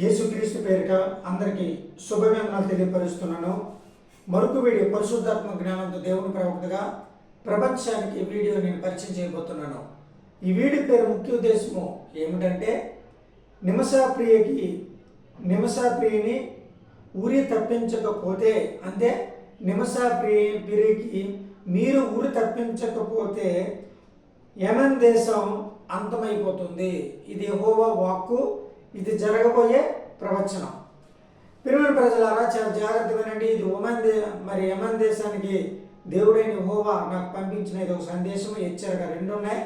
యేసుక్రీస్తు పేరిట అందరికీ శుభవేమనాలు తెలియపరుస్తున్నాను. మరొక వీడియో పరిశుద్ధాత్మ జ్ఞానంతో దేవుని ప్రవక్తగా ప్రపంచానికి వీడియో నేను పరిచయం చేయబోతున్నాను. ఈ వీడియో పేరు ముఖ్య ఉద్దేశము ఏమిటంటే నిమసాప్రియకి నిమసాప్రియని ఊరి తప్పించకపోతే అంటే నిమసాప్రియ ప్రియకి మీరు ఊరి తప్పించకపోతే యమన్ దేశం అంతమైపోతుంది. ఇది హోవా వాక్కు ఇది జరగబోయే ప్రవచనం. పిరుమల ప్రజలారా చాలా జాగ్రత్తగా వినండి ఇది ఒమన్ దే మరి యమన్ దేశానికి దేవుడైన హోవా నాకు పంపించిన ఇది ఒక సందేశం హెచ్చరిక రెండు ఉన్నాయి.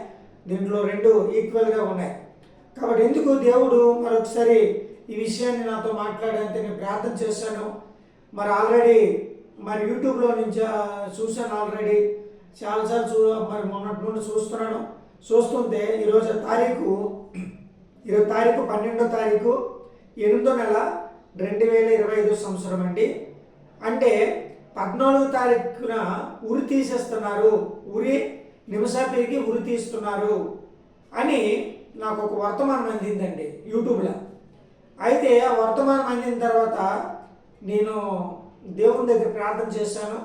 దీంట్లో రెండు ఈక్వల్గా ఉన్నాయి. కాబట్టి ఎందుకు దేవుడు మరొకసారి ఈ విషయాన్ని నాతో మాట్లాడంటే నేను ప్రార్థన చేశాను. మరి ఆల్రెడీ మరి యూట్యూబ్లో నుంచి చూశాను ఆల్రెడీ. చాలాసార్లు చూ మరి మొన్నటి నుండి చూస్తున్నాను. చూస్తుంటే ఈరోజు తారీఖు ఇరవై తారీఖు పన్నెండో తారీఖు ఎనిమిదో నెల రెండు వేల ఇరవై ఐదు సంవత్సరం అండి. అంటే పద్నాలుగు తారీఖున ఉరి తీసేస్తున్నారు. ఉరి నిమిషాపిరికి ఉరి తీస్తున్నారు అని నాకు ఒక వర్తమానం అందిందండి యూట్యూబ్లో. అయితే ఆ వర్తమానం అందిన తర్వాత నేను దేవుని దగ్గర ప్రార్థన చేశాను.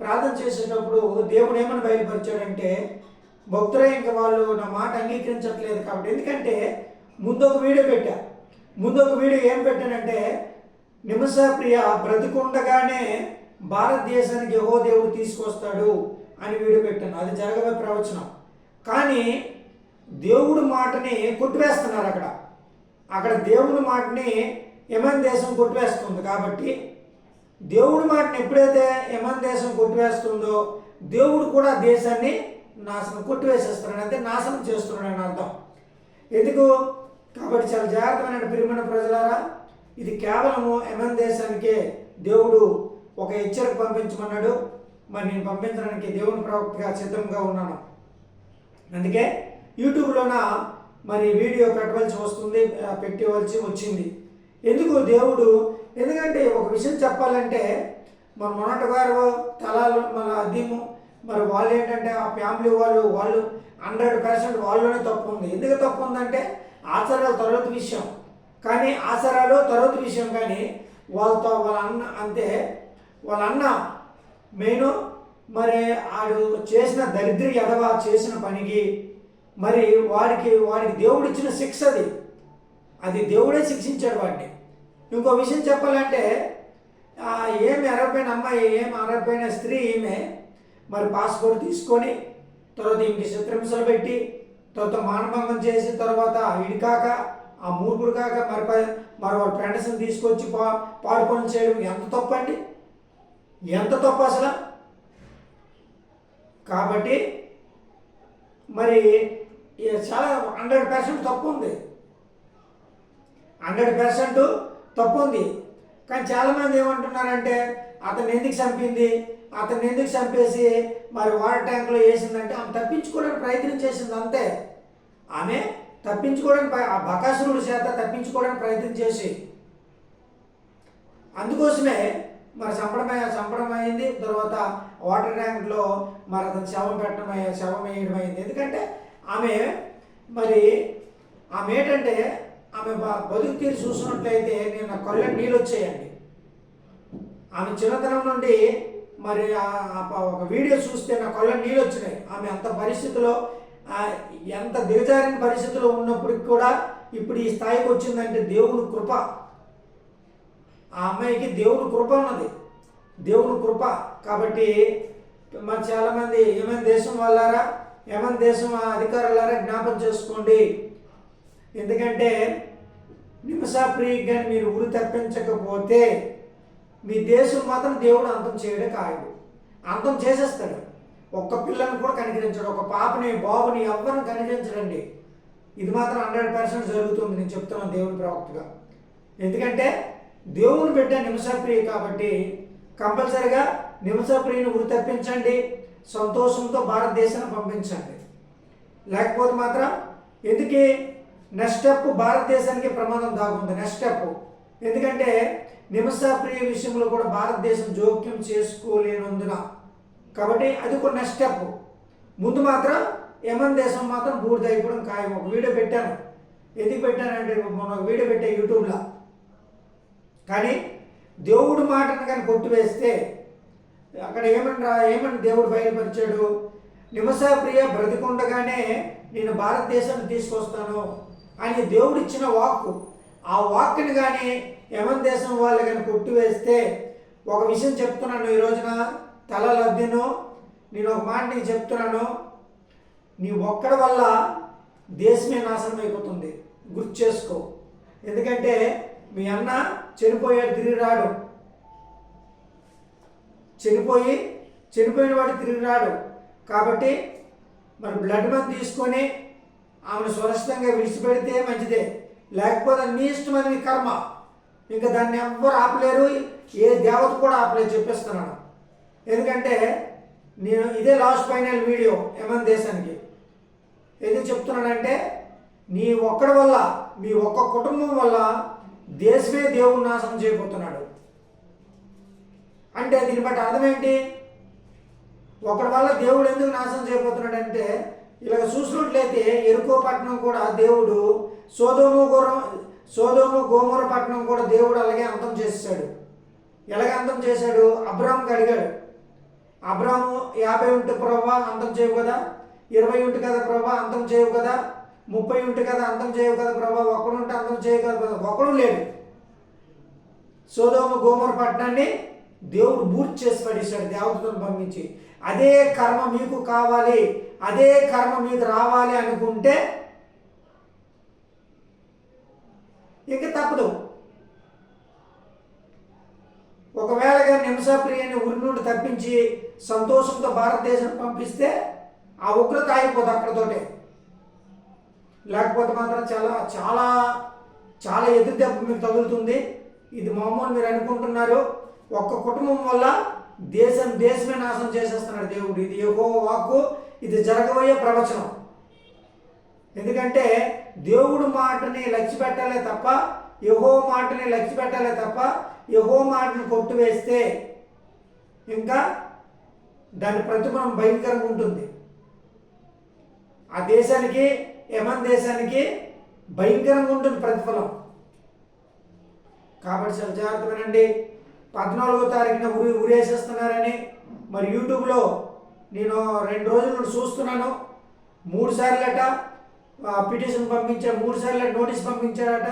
ప్రార్థన చేసేటప్పుడు దేవుడు ఏమని బయలుపరిచాడంటే భక్తులే ఇంకా వాళ్ళు నా మాట అంగీకరించట్లేదు కాబట్టి. ఎందుకంటే ముందు ఒక వీడియో పెట్టా. ముందు ఒక వీడియో ఏం పెట్టానంటే నిమసప్రియ బ్రతికుండగానే భారతదేశానికి యహో దేవుడు తీసుకొస్తాడు అని వీడియో పెట్టాను. అది జరగబోయే ప్రవచనం. కానీ దేవుడు మాటని కొట్టివేస్తున్నారు అక్కడ. అక్కడ దేవుడి మాటని యమన్ దేశం కొట్టివేస్తుంది కాబట్టి దేవుడి మాటని ఎప్పుడైతే యమన్ దేశం కొట్టివేస్తుందో దేవుడు కూడా దేశాన్ని నాశనం కొట్టివేసేస్తున్నాడు. అంటే నాశనం చేస్తున్నాడు అని అర్థం. ఎందుకు? కాబట్టి చాలా జాగ్రత్తమైన ప్రియమైన ప్రజలారా. ఇది కేవలము ఎమన్ దేశానికే దేవుడు ఒక హెచ్చరిక పంపించమన్నాడు. మరి నేను పంపించడానికి దేవుని ప్రవక్తగా సిద్ధంగా ఉన్నాను. అందుకే యూట్యూబ్లోన మరి వీడియో పెట్టవలసి వస్తుంది పెట్టవలసి వచ్చింది. ఎందుకు దేవుడు? ఎందుకంటే ఒక విషయం చెప్పాలంటే మన మొన్నటి గారు తలాలు మన అద్దీము మరి వాళ్ళు ఏంటంటే ఆ ఫ్యామిలీ వాళ్ళు వాళ్ళు హండ్రెడ్ పర్సెంట్ వాళ్ళలోనే తప్పు ఉంది. ఎందుకు తప్పు ఉందంటే ఆచారాలు తర్వాత విషయం. కానీ ఆచారాలు తర్వాత విషయం కానీ వాళ్ళతో వాళ్ళ అన్న అంతే వాళ్ళ అన్న మెయిన్ మరి ఆడు చేసిన దరిద్ర ఎదవ చేసిన పనికి మరి వాడికి వాడికి దేవుడు ఇచ్చిన శిక్ష అది. అది దేవుడే శిక్షించాడు వాడిని. ఇంకో విషయం చెప్పాలంటే ఏమి ఏం అరవైన అమ్మాయి ఏమి అరవైన స్త్రీ ఈమె మరి పాస్పోర్ట్ తీసుకొని తర్వాత ఇంక చిత్రహింసలు పెట్టి తర్వాత మానభంగం చేసిన తర్వాత ఇడి కాక ఆ మూర్ఖుడు కాక మరి ప- మరి వాళ్ళ ఫ్రెండ్స్ని తీసుకొచ్చి పా పాడుకొని చేయడం ఎంత తప్పు అండి ఎంత తప్పు అసలు? కాబట్టి మరి చాలా హండ్రెడ్ పర్సెంట్ తప్పు ఉంది. హండ్రెడ్ పర్సెంట్ తప్పు ఉంది. కానీ చాలామంది ఏమంటున్నారంటే అతను ఎందుకు చంపింది? అతన్ని ఎందుకు చంపేసి మరి వాటర్ ట్యాంక్లో వేసిందంటే ఆమె తప్పించుకోవడానికి ప్రయత్నం చేసింది అంతే. ఆమె తప్పించుకోవడానికి ఆ బకాసురుడి చేత తప్పించుకోవడానికి ప్రయత్నం చేసి. అందుకోసమే మరి చంపడం చంపడం అయింది. తర్వాత వాటర్ ట్యాంక్లో మరి అతను శవం పెట్టడం అయ్య- శవం వేయడం అయింది. ఎందుకంటే ఆమె మరి ఆమె ఏంటంటే ఆమె బతుకు తీరు చూసినట్లయితే నేను నా కళ్ళ నీళ్ళు వచ్చేయండి. ఆమె చిన్నతనం నుండి మరి ఒక వీడియో చూస్తే నా కళ్ళ నీళ్ళు వచ్చినాయి. ఆమె అంత పరిస్థితిలో ఎంత దిగజారిన పరిస్థితిలో ఉన్నప్పటికి కూడా ఇప్పుడు ఈ స్థాయికి వచ్చిందంటే దేవుని కృప. ఆ అమ్మాయికి దేవుని కృప ఉన్నది. దేవుని కృప. కాబట్టి మరి చాలామంది ఏమైనా దేశం వాళ్ళారా? ఏమైనా దేశం అధికారులారా? జ్ఞాపకం చేసుకోండి. ఎందుకంటే నిమిషాప్రియ కానీ మీరు ఊరు తప్పించకపోతే మీ దేశం మాత్రం దేవుడు అంతం చేయడే కాయడు. అంతం చేసేస్తాడు. ఒక్క పిల్లని కూడా కనికరించడు. ఒక పాపని బాబుని ఎవరిని కనికరించడండి ఇది మాత్రం హండ్రెడ్ పర్సెంట్ జరుగుతుంది. నేను చెప్తున్నాను దేవుని ప్రవక్తగా. ఎందుకంటే దేవుని బిడ్డ నిమిషప్రియ కాబట్టి కంపల్సరిగా నిమిషప్రియను ఉరి తప్పించండి సంతోషంతో భారతదేశాన్ని పంపించండి. లేకపోతే మాత్రం ఎందుకే? నెక్స్ట్ స్టెప్ భారతదేశానికి ప్రమాదం దాగుంది. Next step. ఎందుకంటే నిమసాప్రియ విషయంలో కూడా భారతదేశం జోక్యం చేసుకోలేనందున. కాబట్టి అది ఒక నెక్స్ట్ స్టెప్ ముందు మాత్రం యమన్ దేశం మాత్రం బూడిద అయిపోవడం ఖాయం ఒక వీడియో పెట్టాను. ఎందుకు పెట్టానంటే మొన్న ఒక వీడియో పెట్టా యూట్యూబ్లో కానీ దేవుడు మాటను కానీ కొట్టివేస్తే అక్కడ ఏమని ఏమని దేవుడు బయలుపరిచాడు. నిమసాప్రియ బ్రతికుండగానే నేను భారతదేశాన్ని తీసుకొస్తాను అని దేవుడిచ్చిన వాక్కు. ఆ వాక్కుని కానీ యమన్ దేశం వాళ్ళు కానీ కొట్టివేస్తే ఒక విషయం చెప్తున్నాను ఈ రోజున తల లబ్ధిను నేను ఒక మాట నీకు చెప్తున్నాను నీ ఒక్కడి వల్ల దేశమే నాశనం అయిపోతుంది. గుర్తు చేసుకో. ఎందుకంటే మీ అన్న చనిపోయాడు తిరిగి రాడు. చనిపోయి చనిపోయిన వాడు తిరిగి రాడు. కాబట్టి మరి బ్లడ్ మంది తీసుకొని ఆమెను సురక్షితంగా విడిచిపెడితే మంచిదే. లేకపోతే నీ ఇష్టమైన కర్మ. ఇంకా దాన్ని ఎవ్వరు ఆపలేరు. ఏ దేవత కూడా ఆపలేదు చెప్పేస్తున్నాను. ఎందుకంటే నేను ఇదే లాస్ట్ ఫైనల్ వీడియో ఎమన్ దేశానికి. ఎందుకు చెప్తున్నానంటే నీ ఒక్కడి వల్ల మీ ఒక్క కుటుంబం వల్ల దేశమే దేవుడు నాశనం చేయబోతున్నాడు. అంటే దీన్ని బట్టి అర్థం ఏంటి? ఒకడి వల్ల దేవుడు ఎందుకు నాశనం చేయబోతున్నాడు అంటే ఇలాగ చూసినట్లయితే ఎరుకో పట్టణం కూడా దేవుడు సోదోము గురం సోదోము గోమూర పట్టణం కూడా దేవుడు అలాగే అంతం చేసేసాడు ఎలాగ అంతం చేశాడు? అబ్రామ్కి అడిగాడు. అబ్రాము యాభై ఉంటే ప్రభా అంతం చేయవు కదా? ఇరవై ఉంటే కదా ప్రభా అంతం చేయవు కదా? ముప్పై ఉంటే కదా అంతం చేయవు కదా ప్రభా? ఒకడు ఉంటే అంతం చేయవు కదా ప్రభా. ఒకడు లేడు. సోదోమ గోమర పట్టణాన్ని దేవుడు బూర్చి చేసి పడేశాడు దేవతలను పంపించి. అదే కర్మ మీకు కావాలి అదే కర్మ మీకు రావాలి అనుకుంటే ఇక తప్పదు. ఒకవేళ నిమిషప్రియని ఉరి నుండి తప్పించి సంతోషంతో భారతదేశం పంపిస్తే ఆ ఉగ్రత ఆగిపోతుంది అక్కడతోటే. లేకపోతే మాత్రం చాలా చాలా చాలా ఎదురు దెబ్బ మీకు తగులుతుంది. ఇది మామూలు మీరు అనుకుంటున్నారు. ఒక్క కుటుంబం వల్ల దేశం దేశమే నాశనం చేసేస్తున్నాడు దేవుడు. ఇది ఏవో వాక్కు. ఇది జరగబోయే ప్రవచనం. ఎందుకంటే దేవుడు మాటని లక్ష్య పెట్టాలే తప్ప యహో మాటని లక్ష్య పెట్టాలే తప్ప యహో మాటను కొట్టువేస్తే ఇంకా దాని ప్రతిఫలం భయంకరంగా ఉంటుంది. ఆ దేశానికి యమన్ దేశానికి భయంకరంగా ఉంటుంది ప్రతిఫలం. కాబట్టి చాలా జాగ్రత్త వినండి పద్నాలుగో తారీఖున ఉరి ఉరేసేస్తున్నారని మరి యూట్యూబ్లో నేను రెండు రోజుల నుండి చూస్తున్నాను. మూడు సార్లట పిటిషన్ పంపించారు మూడు సార్లు నోటీస్ పంపించారట.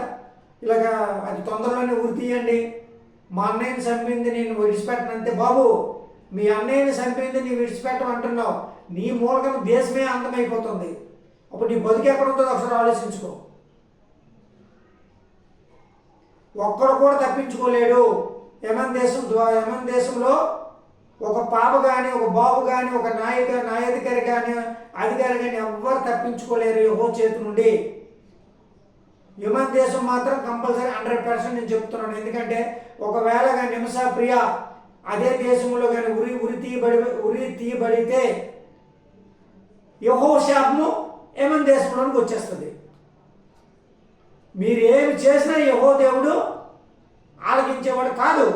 ఇలాగా అది తొందరలోనే ఉరి తీయండి. మా అన్నయ్యని చంపింది నేను విడిచిపెట్టనంతే బాబు మీ అన్నయ్యని చంపింది నీ విడిచిపెట్టమంటున్నావు నీ మూలకం దేశమే అంతమైపోతుంది. అప్పుడు నీ బతుకు ఎక్కడ ఉంటుందో ఒకసారి ఆలోచించుకో. ఒక్కడు కూడా తప్పించుకోలేడు. యమన్ దేశం ద్వారా యమన్ దేశంలో ఒక పాప కానీ ఒక బాబు కానీ ఒక నాయక నాయాధికారి కానీ అధికారి కానీ ఎవ్వరు తప్పించుకోలేరు యహో చేతి నుండి. యుమన్ దేశం మాత్రం కంపల్సరీ హండ్రెడ్ పర్సెంట్ నేను చెప్తున్నాను. ఎందుకంటే ఒకవేళ కానీ నిమిషా ప్రియ అదే దేశంలో కానీ ఉరి ఉరి తీయబడి ఉరి తీయబడితే యహో శాపము యమన్ దేశంలోనికి వచ్చేస్తుంది. మీరు ఏమి చేసినా యహో దేవుడు ఆలకించేవాడు కాదు.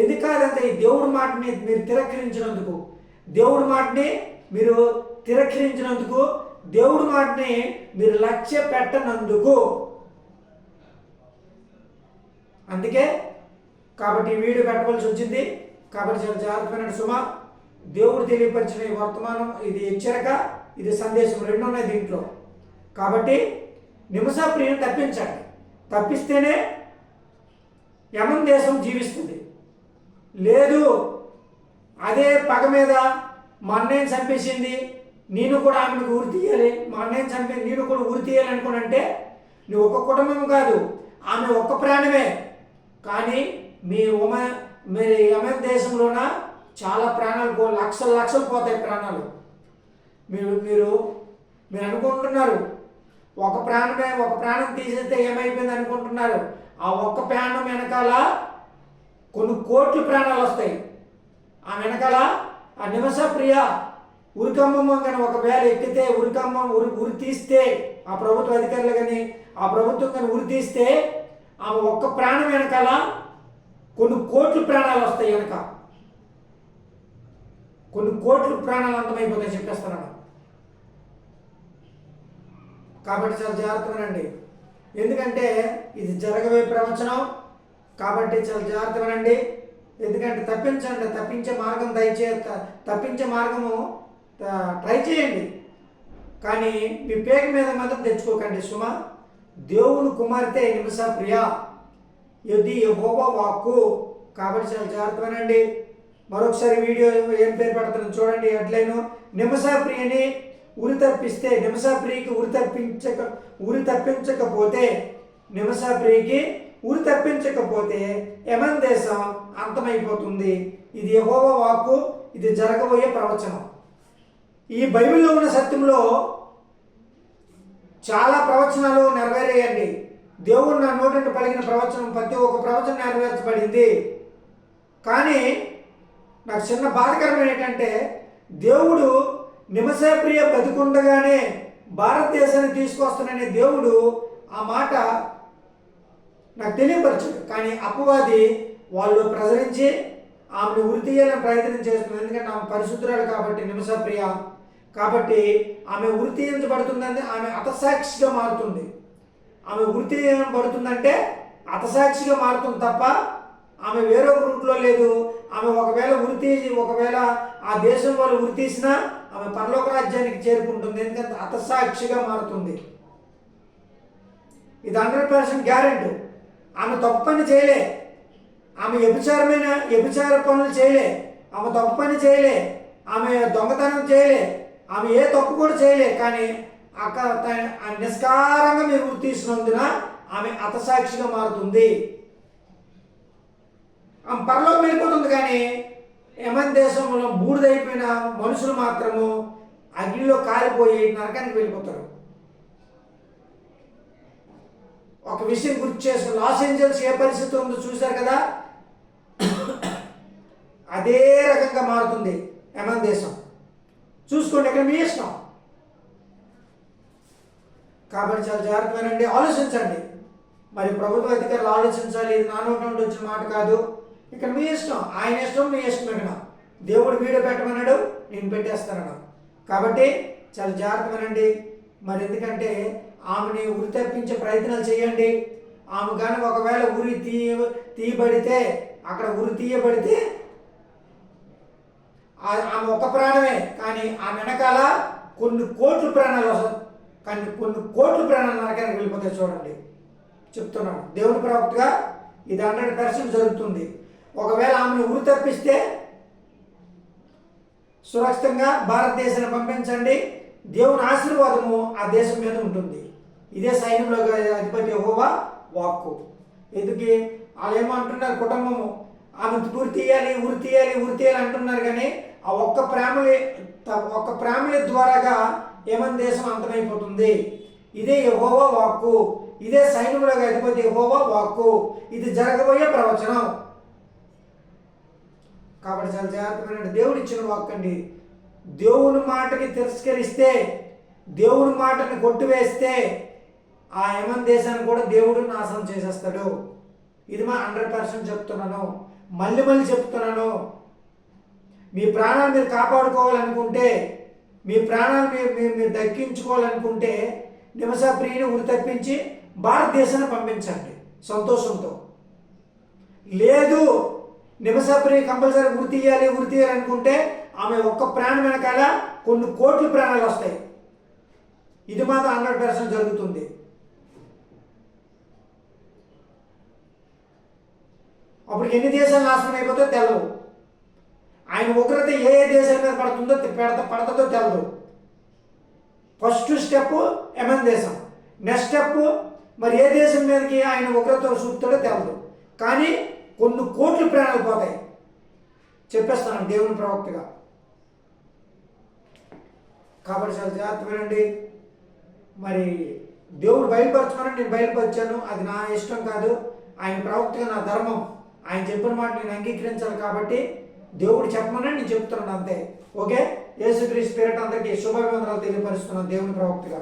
ఎందుకు కాదంటే ఈ దేవుడి మాటని మీరు తిరస్కరించినందుకు దేవుడి మాటని మీరు తిరస్కరించినందుకు దేవుడి మాటని మీరు లక్ష్య పెట్టనందుకు. అందుకే కాబట్టి ఈ వీడియో పెట్టవలసి వచ్చింది. కాబట్టి చాలా జాగ్రత్తమైన సుమ. దేవుడు తెలియపరిచిన ఈ వర్తమానం ఇది హెచ్చరిక ఇది సందేశం రెండు ఉన్నాయి దీంట్లో. కాబట్టి నిమిష ప్రియం తప్పించండి. తప్పిస్తేనే యమన్ దేశం జీవిస్తుంది. లేదు. అదే పగ మీద మా అన్నయ్యని చంపేసింది. నేను కూడా ఆమెను ఉరి తీయాలి. మా అన్నయ్యని చంపే నేను కూడా ఉరి తీయాలి అనుకునంటే నువ్వు ఒక్క కుటుంబం కాదు ఆమె ఒక్క ప్రాణమే. కానీ మీ ఉమ మీరు యమన్ దేశంలోన చాలా ప్రాణాలు పో లక్షలు లక్షలు పోతాయి ప్రాణాలు. మీరు మీరు మీరు అనుకుంటున్నారు ఒక ప్రాణమే ఒక ప్రాణం తీసేస్తే ఏమైపోయింది అనుకుంటున్నారు. ఆ ఒక్క ప్రాణం వెనకాల కొన్ని కోట్ల ప్రాణాలు వస్తాయి. ఆ వెనకాల ఆ నిమిష ప్రియ కానీ ఒకవేళ ఎక్కితే ఉరికమ్మం ఉరి ఉరి తీస్తే ఆ ప్రభుత్వ అధికారులు కానీ ఆ ప్రభుత్వం కానీ ఉరి తీస్తే ఆమె ఒక్క ప్రాణం వెనకాల కొన్ని కోట్ల ప్రాణాలు వస్తాయి వెనక. కొన్ని కోట్ల ప్రాణాలు అంతమైపోతాయి చెప్పేస్తున్నాడు. కాబట్టి చాలా జాగ్రత్తగానండి ఎందుకంటే ఇది జరగబోయే ప్రవచనం. కాబట్టి చాలా జాగ్రత్త వినండి ఎందుకంటే తప్పించండి తప్పించే మార్గం దయచే తప్పించే మార్గము ట్రై చేయండి. కానీ మీ పేగ మీద మాత్రం తెచ్చుకోకండి సుమ. దేవుని కుమార్తె నిమిష ప్రియ. ఇది యహోవా వాక్కు. కాబట్టి చాలా జాగ్రత్త వినండి మరొకసారి వీడియో ఏం పేరు పెడతాను చూడండి హెడ్లైన్. నిమిష ప్రియని ఉరి తప్పిస్తే నిమిష ప్రియకి ఉరి తప్పించక ఉరి తప్పించకపోతే నిమిష ప్రియకి ఉరి తప్పించకపోతే యమన్ దేశం అంతమైపోతుంది. ఇది యహోవ వాక్కు ఇది జరగబోయే ప్రవచనం. ఈ బైబిల్లో ఉన్న సత్యంలో చాలా ప్రవచనాలు నెరవేరేయండి. దేవుడు నా నోటి పలిగిన ప్రవచనం ప్రతి ఒక్క ప్రవచనం నెరవేర్చబడింది. కానీ నాకు చిన్న బాధకరమైన ఏంటంటే దేవుడు నిమసేప్రియ బతికుండగానే భారతదేశాన్ని తీసుకొస్తాననే దేవుడు ఆ మాట నాకు తెలియపరచదు కానీ అపవాది వాళ్ళు ప్రజరించి ఆమెను ఉరి తీయాలని ప్రయత్నం చేస్తుంది. ఎందుకంటే ఆమె పరిశుద్ధురాలు కాబట్టి నిమిషప్రియ కాబట్టి ఆమె ఉరి తీయించబడుతుందంటే ఆమె అతసాక్షిగా మారుతుంది. ఆమె ఉరి తీయబడుతుందంటే అతసాక్షిగా మారుతుంది తప్ప ఆమె వేరొక రూట్లో లేదు. ఆమె ఒకవేళ ఉరి తీసి ఒకవేళ ఆ దేశం వాళ్ళు ఉరి తీసినా ఆమె పరలోక రాజ్యానికి చేరుకుంటుంది. ఎందుకంటే అతసాక్షిగా మారుతుంది. ఇది హండ్రెడ్ పర్సెంట్ గ్యారెంటీ. ఆమె తప్పు పని చేయలే. ఆమె వ్యభిచారమైన వ్యభిచార పనులు చేయలే. ఆమె తప్పు పని చేయలే. ఆమె దొంగతనం చేయలే. ఆమె ఏ తప్పు కూడా చేయలే. కానీ అక్కడ త- నిస్కారంగా మీరు తీసినందున ఆమె అతసాక్షిగా మారుతుంది. ఆమె పరలోకి వెళ్ళిపోతుంది కానీ యమన్ దేశంలో బూడిదైపోయిన మనుషులు మాత్రము అగ్నిలో కాలిపోయి నరకానికి వెళ్ళిపోతారు. ఒక విషయం గుర్తు చేసుకుని లాస్ ఏంజల్స్ ఏ పరిస్థితి ఉందో చూశారు కదా? అదే రకంగా మారుతుంది ఎమన్ దేశం. చూసుకోండి ఇక్కడ మీ ఇష్టం? కాబట్టి చాలా జాగ్రత్తగానండి ఆలోచించండి. మరి ప్రభుత్వ అధికారులు ఆలోచించాలి ఇది నా నుండి వచ్చిన మాట కాదు. ఇక్కడ మీ ఇష్టం ఆయన ఇష్టం మీ ఇష్టం ఇక్కడ దేవుడు వీడియో పెట్టమన్నాడు నేను పెట్టేస్తాను కాబట్టి చాలా జాగ్రత్తగానండి. మరి ఎందుకంటే ఆమెని ఉరి తప్పించే ప్రయత్నాలు చేయండి. ఆమె కానీ ఒకవేళ ఉరి తీయ తీయబడితే అక్కడ ఉరి తీయబడితే ఆమె ఒక ప్రాణమే కానీ ఆ వెనకాల కొన్ని కోట్ల ప్రాణాలు కానీ కొన్ని కోట్ల ప్రాణాలు నరకానికి వెళ్ళిపోతాయి చూడండి. చెప్తున్నాను. దేవుని ప్రవక్తగా ఇది హండ్రెడ్ పర్సెంట్ జరుగుతుంది. ఒకవేళ ఆమెను ఉరి తప్పిస్తే సురక్షితంగా భారతదేశాన్ని పంపించండి. దేవుని ఆశీర్వాదము ఆ దేశం మీద ఉంటుంది. ఇదే సైన్యంలో అధిపతి హోవా వాక్కు. ఎందుకు? వాళ్ళు ఏమంటున్నారు కుటుంబము. ఆమె ఊరి తీయాలి ఉరి తీయాలి ఊరి తీయాలి అంటున్నారు కానీ ఆ ఒక్క ప్రేమలి త- ఒక్క ప్రేమలి ద్వారాగా ఏమని దేశం అంతమైపోతుంది? ఇదే యహోవా వాక్కు. ఇదే సైన్యంలో అధిపతి యహోవా వాక్కు. ఇది జరగబోయే ప్రవచనం. కాబట్టి చాలా జాగ్రత్తమైన దేవుడు ఇచ్చిన వాక్ అండి. దేవుని మాటని తిరస్కరిస్తే దేవుని మాటని కొట్టివేస్తే ఆ యమన్ దేశాన్ని కూడా దేవుడు నాశనం చేసేస్తాడు. ఇది మా హండ్రెడ్ పర్సెంట్ చెప్తున్నాను. మళ్ళీ మళ్ళీ చెప్తున్నాను. మీ ప్రాణాన్ని మీరు కాపాడుకోవాలనుకుంటే మీ ప్రాణాన్ని మీరు మీరు దక్కించుకోవాలనుకుంటే నిమిష ప్రియుని ఉరి తప్పించి భారతదేశాన్ని పంపించండి. సంతోషంతో. లేదు నిమసాప్రియ కంపల్సరీ ఉరి తీయాలి ఉరి తీయాలి అనుకుంటే ఆమె ఒక్క ప్రాణం వెనకాల కొన్ని కోట్ల ప్రాణాలు వస్తాయి. ఇది మాత్రం హండ్రెడ్ పర్సెంట్ జరుగుతుంది. అప్పటికి ఎన్ని దేశాలు నాశనం అయిపోతే తెలవు ఆయన ఉగ్రత ఏ ఏ దేశం మీద పడుతుందో పెడత పడతదో తెలదు. ఫస్ట్ స్టెప్ ఎమన్ దేశం. నెక్స్ట్ స్టెప్ మరి ఏ దేశం మీదకి ఆయన ఉగ్రత చూపుతాడో తెలదు. కానీ కొన్ని కోట్లు ప్రాణాలు పోతాయి. చెప్పేస్తాను దేవుని ప్రవక్తగా. కాబట్టి చాలా జాగ్రత్తమేనండి మరి దేవుడు బయలుపరచమని నేను బయలుపరిచాను. అది నా ఇష్టం కాదు. ఆయన ప్రవక్తగా నా ధర్మం. ఆయన చెప్పిన మాట నేను అంగీకరించాలి కాబట్టి దేవుడు చెప్పమని నేను చెప్తున్నాను అంతే. ఓకే? యేసుక్రీస్తు పేరిట అందరికీ శుభాభివందనాలు తెలియపరుస్తున్నాను దేవుని ప్రవక్తగా.